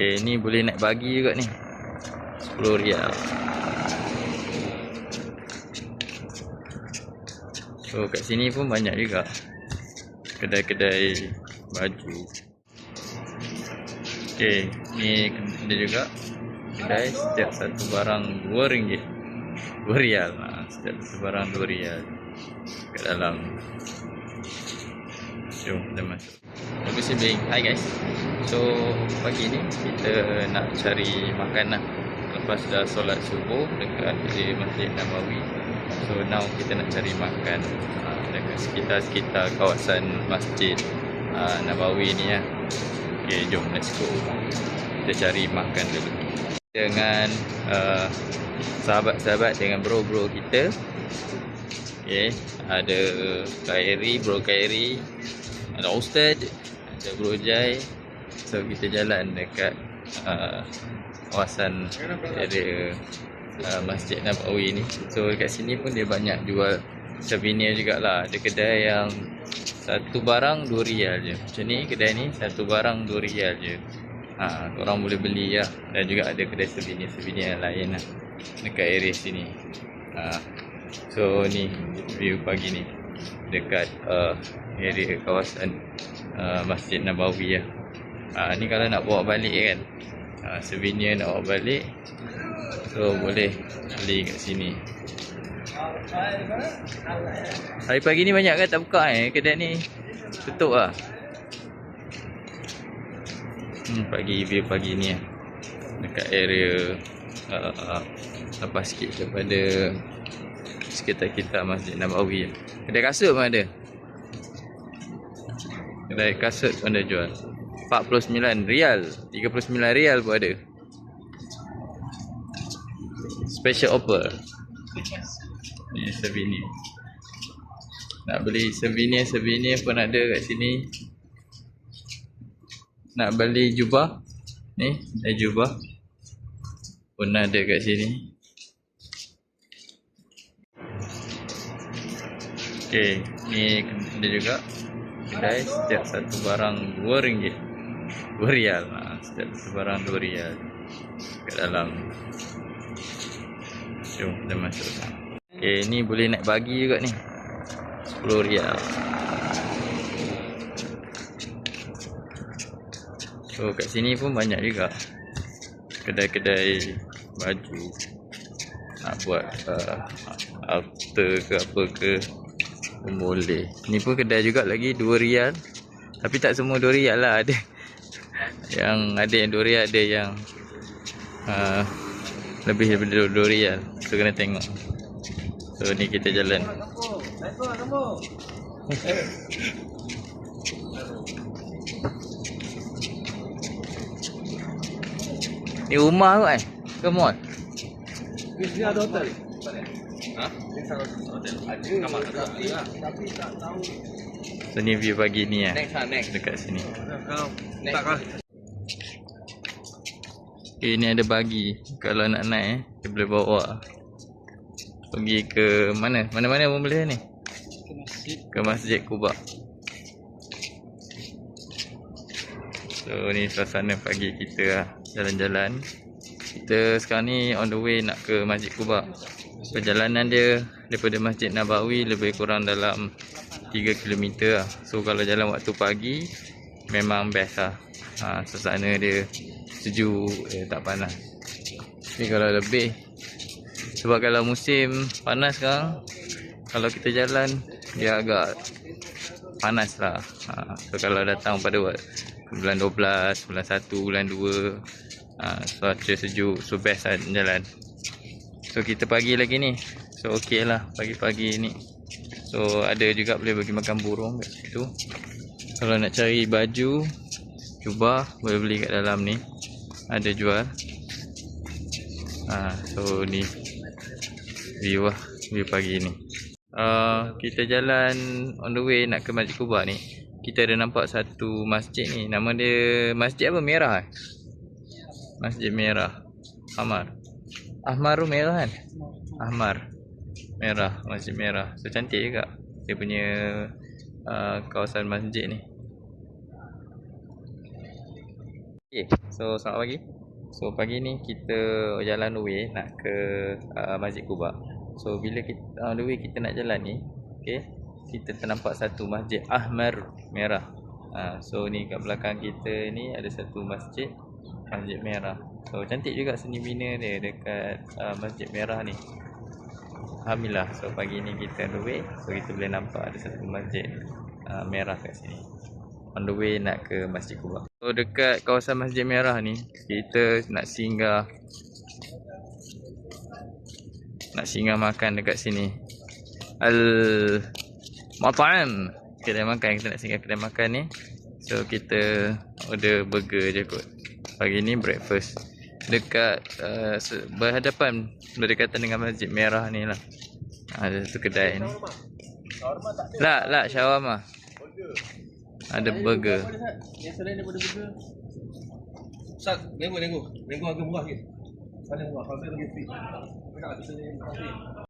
Okay, ni boleh naik bagi juga ni. 10 rial. So kat sini pun banyak juga kedai-kedai baju. Okay, ni ada juga kedai setiap satu barang 2 ringgit. 2 rial. Ha, setiap satu barang 2 rial. Kat dalam. Jom kita masuk. Bagus sibling. Hi guys. So pagi ni kita nak cari makan lah. Lepas dah solat subuh dekat di Masjid Nabawi. So now kita nak cari makan uh, dekat sekitar-sekitar kawasan Masjid uh, Nabawi ni ya. Okay, jom let's go. Kita cari makan dulu. Dengan uh, sahabat-sahabat dengan bro-bro kita. Okay, ada Kairi, bro Kairi, ada Ustaz, ada Bro Jai. So kita jalan dekat uh, kawasan area uh, Masjid Nabawi ni. So dekat sini pun dia banyak jual souvenir jugalah. Ada kedai yang satu barang 2 rial je. Macam ni kedai ni satu barang 2 rial je. Ha, orang boleh beli lah. Dan juga ada kedai souvenir-souvenir yang lain lah. Dekat area sini. Ha, so ni view pagi ni. Dekat uh, area kawasan uh, Masjid Nabawi lah. Ha, ni kalau nak bawa balik kan. Ha, souvenir nak bawa balik. So boleh beli kat sini. Hari pagi ni banyak kan tak buka eh kedai ni. Tutup lah. Hmm, pagi view pagi ni lah. Dekat area uh, uh, lepas sikit daripada sekitar kita Masjid Nabawi. Kedai kasut pun ada. Kedai kasut pun ada jual. 49 rial, 39 rial pun ada. Special offer. Ni souvenir. Nak beli souvenir-souvenir pun ada kat sini. Nak beli jubah. Ni, ada jubah. Pun ada kat sini. Okay, ni ada juga kedai setiap satu barang 2 ringgit. 2 rial. Ha, setiap satu barang 2 rial. Kat dalam. Jom kita masuk. Okay, ni boleh naik bagi juga ni. 10 rial. So kat sini pun banyak juga kedai-kedai baju nak buat uh, altar ke apa ke boleh. Ni pun kedai juga lagi 2 rial. Tapi tak semua 2 rial lah ada. Yang ada yang 2 rial ada yang uh, lebih daripada 2 rial. So kena tengok. So ni kita jalan. Ni rumah tu kan? Ke mall? Di sini ada hotel. Ha? Ada. Kamar tapi tapi tak tahu. So ni view pagi ni lah. Next lah next. Dekat sini. Kau tak kah? Okay, ni ada bagi. Kalau nak naik eh, kita boleh bawa. Pergi ke mana? Mana-mana pun boleh ni. Ke masjid. Ke Masjid Kuba. So ni suasana pagi kita lah. Jalan-jalan. Kita sekarang ni on the way nak ke Masjid Kuba. Perjalanan dia daripada Masjid Nabawi lebih kurang dalam 3 km lah. So kalau jalan waktu pagi memang best lah. Ha, suasana dia sejuk, eh, tak panas. Tapi kalau lebih sebab kalau musim panas sekarang kalau kita jalan dia agak panas lah. Ha, so kalau datang pada waktu bulan 12, bulan 1, bulan 2 ha, cuaca sejuk so best lah jalan. So kita pagi lagi ni. So okey lah pagi-pagi ni. So ada juga boleh bagi makan burung kat situ. Kalau nak cari baju jubah boleh beli kat dalam ni. Ada jual. Ha, so ni view lah view pagi ni. Uh, kita jalan on the way nak ke Masjid Kuba ni. Kita ada nampak satu masjid ni. Nama dia masjid apa? Merah eh? Masjid Merah. Ahmar. Ahmar tu merah kan? Ahmar. Merah, Masjid Merah. So cantik juga dia punya uh, kawasan masjid ni. Okay, so selamat pagi. So pagi ni kita jalan the way nak ke uh, Masjid Kuba. So bila kita on the way kita nak jalan ni, okay, kita ternampak satu masjid Ahmar merah. Uh, so ni kat belakang kita ni ada satu masjid Masjid Merah. So cantik juga seni bina dia dekat uh, Masjid Merah ni. Alhamdulillah. So pagi ni kita on the way. So kita boleh nampak ada satu masjid uh, merah kat sini. On the way nak ke Masjid Kuba. So dekat kawasan Masjid Merah ni kita nak singgah nak singgah makan dekat sini. Al Mat'am. Kedai makan kita nak singgah kedai makan ni. So kita order burger je kot. Pagi ni breakfast dekat uh, berhadapan berdekatan dengan Masjid Merah ni lah. Ada satu kedai ni. Lah, lah shawarma. Ada burger. Yang selain daripada burger. Ustaz, nego nego. Nego harga murah ke? Sana murah. Kalau saya bagi free. Tak, kita ni.